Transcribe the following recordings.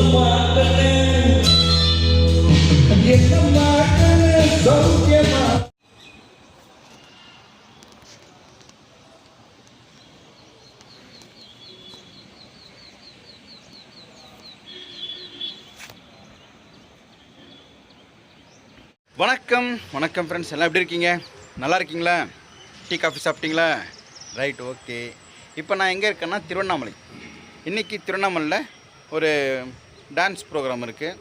கண்ணு என்னம்மா கண்ணு சௌக்கியமா வணக்கம் வணக்கம் ஃப்ரெண்ட்ஸ் எல்லாம் எப்படி இருக்கீங்க? நல்லா இருக்கீங்களா? டீ காஃபி சாப்பிட்டீங்களா? ரைட் ஓகே இப்போ நான் எங்கே இருக்கேன்னா திருவண்ணாமலை. இன்றைக்கி திருவண்ணாமலையில் ஒரு டான்ஸ் ப்ரோக்ராம் இருக்குது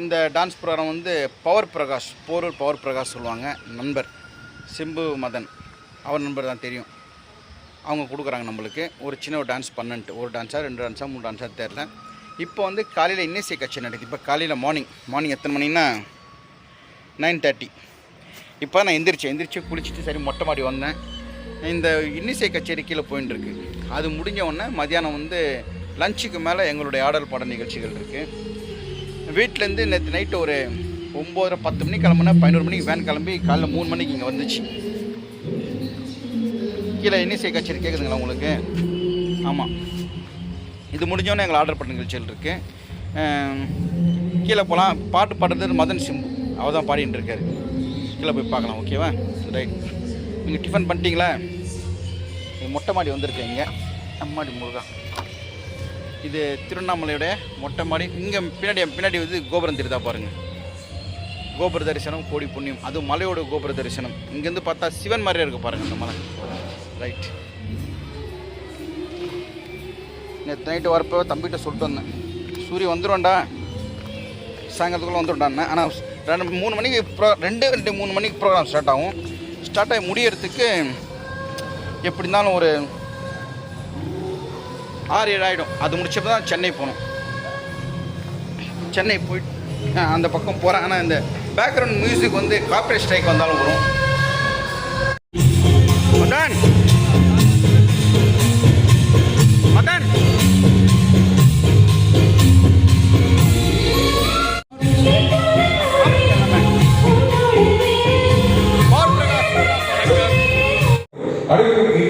இந்த டான்ஸ் ப்ரோக்ராம் வந்து பவர் பிரகாஷ் போரூர் பவர் பிரகாஷ் சொல்லுவாங்க. நண்பர் சிம்பு மதன். அவர் நண்பர் தான் தெரியும். அவங்க கொடுக்குறாங்க நம்மளுக்கு. ஒரு சின்ன ஒரு டான்ஸ் பண்ணன்ட்டு ஒரு டான்ஸாக ரெண்டு டான்ஸாக மூணு டான்ஸாக தெரில இப்போ வந்து காலையில் இன்னிசை கட்சி நடக்குது. இப்போ காலையில் மார்னிங் மார்னிங் எத்தனை மணின்னா நைன் தேர்ட்டி இப்போ நான் எந்திரிச்சேன் எந்திரிச்சு குளிச்சுட்டு சரி மொட்டை மாடி வந்தேன். இந்த இன்னிசை கச்சேரி கீழே போயின்னு இருக்கு. அது முடிஞ்ச உடனே மதியானம் வந்து லஞ்சுக்கு மேலே எங்களுடைய ஆடல் பாட நிகழ்ச்சிகள் இருக்குது வீட்டிலேருந்து நேற்று நைட்டு ஒரு ஒம்போதரை பத்து மணிக்கு கிளம்புனா பதினோரு மணிக்கு வேன் கிளம்பி காலைல மூணு மணிக்கு இங்கே வந்துச்சு. கீழே இன்னிசை கச்சேரி கேட்குதுங்களா உங்களுக்கு? ஆமாம் இது முடிஞ்சோன்னே எங்களை ஆர்டர் பண்ண நிகழ்ச்சிகள் இருக்குது கீழே போகலாம் பாட்டு பாடுறது மதன் சிம்பு. அவர் தான் பாடிட்டு இருக்காரு. கீழே போய் பார்க்கலாம் ஓகேவா ரைட் நீங்கள் டிஃபன் பண்ணிட்டீங்களா? மொட்டை மாடி வந்திருக்கு இங்கே. அம்மாடி முருகா. இது திருவண்ணாமலையோடைய மொட்டை மாடி. இங்கே பின்னாடி பின்னாடி வந்து கோபுரம் தெரியுதா பாருங்கள் கோபுர தரிசனம் கோடி புண்ணியம். அதுவும் மலையோட கோபுர தரிசனம். இங்கேருந்து பார்த்தா சிவன் மாதிரியே இருக்குது பாருங்கள் இந்த மலை. ரைட் நேற்று நைட்டு வரப்போ தம்பிகிட்ட சொல்லிட்டு வந்தேன். சூரியன் வந்துடும்டா சாயங்காலத்துக்குள்ளே வந்துடும்டான்னு ஆனால் ரெண்டு மூணு மணிக்கு ப்ரோ ரெண்டு ரெண்டு மூணு மணிக்கு ப்ரோக்ராம் ஸ்டார்ட் ஆகும். ஸ்டார்ட் ஆகி முடியறதுக்கு எப்படி இருந்தாலும் ஒரு ஆறு ஏழு ஆகிடும் அது முடிச்சப்போ தான் சென்னை போகணும். சென்னை போயிட்டு அந்த பக்கம் போகிறேன் ஆனால் இந்த பேக்ரவுண்ட் மியூசிக் வந்து கார்ப்பரேட் ஸ்ட்ரைக் வந்தாலும் வரும். மதன்! மதன்!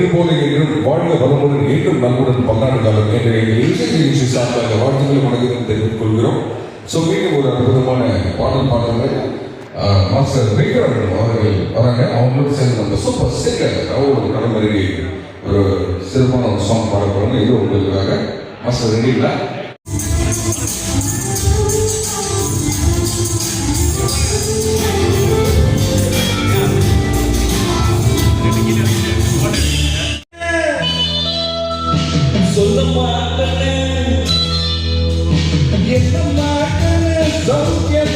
பிரகாஷ் அனைவரும் என்றும் வாழ்க வளமுடன் என்றும் நல்குடன் பல்லாண்டு காலம் என்ற இசை நிகழ்ச்சி சார்பாக வாழ்த்துக்களை வணக்கம் தெரிவித்துக் கொள்கிறோம் ஸோ மீண்டும் ஒரு அற்புதமான பாடல் பாடல்கள் மாஸ்டர் விக்ரம் அவர்கள் வராங்க. அவங்களோட சேர்ந்து நம்ம சூப்பர் சிங்கர் அவரோட கடமருகே ஒரு சிறப்பான ஒரு சாங் பாட போறாங்க. இது உங்களுக்காக மாஸ்டர் ரெடிங்களா சொல்லம்மா கண்ணு என்னம்மா கண்ணு சௌக்கியமா